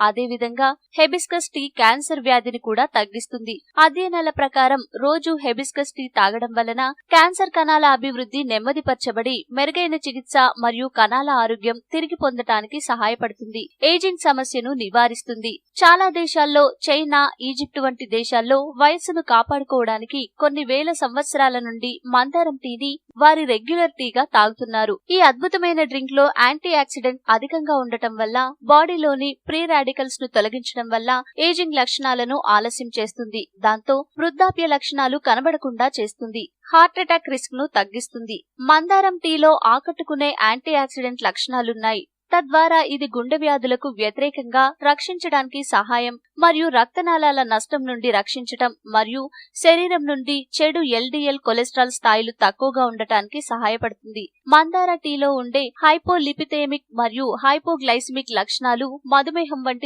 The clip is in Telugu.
అదేవిధంగా హెబిస్కస్ టీ క్యాన్సర్ వ్యాధిని కూడా తగ్గిస్తుంది. అధ్యయనాల ప్రకారం రోజు హెబిస్కస్ టీ తాగడం వలన క్యాన్సర్ కణాల అభివృద్ధి నెమ్మదిపరచబడి మెరుగైన చికిత్స మరియు కణాల ఆరోగ్యం తిరిగి పొందటానికి సహాయపడుతుంది. ఏజింగ్ సమస్యను నివారిస్తుంది. చాలా దేశాల్లో చైనా ఈజిప్ట్ వంటి దేశాల్లో వయస్సును కాపాడుకోవడానికి కొన్ని వేల సంవత్సరాల నుండి మందారం టీని వారి రెగ్యులర్ టీగా తాగుతున్నారు. ఈ అద్భుతమైన డ్రింక్లో యాంటీ ఆక్సిడెంట్ అధికంగా ఉండటం వల్ల బాడీలోని ప్రీ రాడికల్స్ను తొలగించడం వల్ల ఏజింగ్ లక్షణాలను ఆలస్యం చేస్తుంది. దాంతో వృద్ధాప్య లక్షణాలు కనబడకుండా చేస్తుంది. హార్ట్ అటాక్ రిస్క్ను తగ్గిస్తుంది. మందారం టీలో ఆకట్టుకునే యాంటీ ఆక్సిడెంట్ లక్షణాలున్నాయి. తద్వారా ఇది గుండె వ్యాధులకు వ్యతిరేకంగా రక్షించడానికి సహాయం మరియు రక్తనాళాల నష్టం నుండి రక్షించటం మరియు శరీరం నుండి చెడు ఎల్డిఎల్ కొలెస్ట్రాల్ స్థాయిలు తక్కువగా ఉండటానికి సహాయపడుతుంది. మందార టీలో ఉండే హైపోలిపితేమిక్ మరియు హైపోగ్లైసిమిక్ లక్షణాలు మధుమేహం వంటి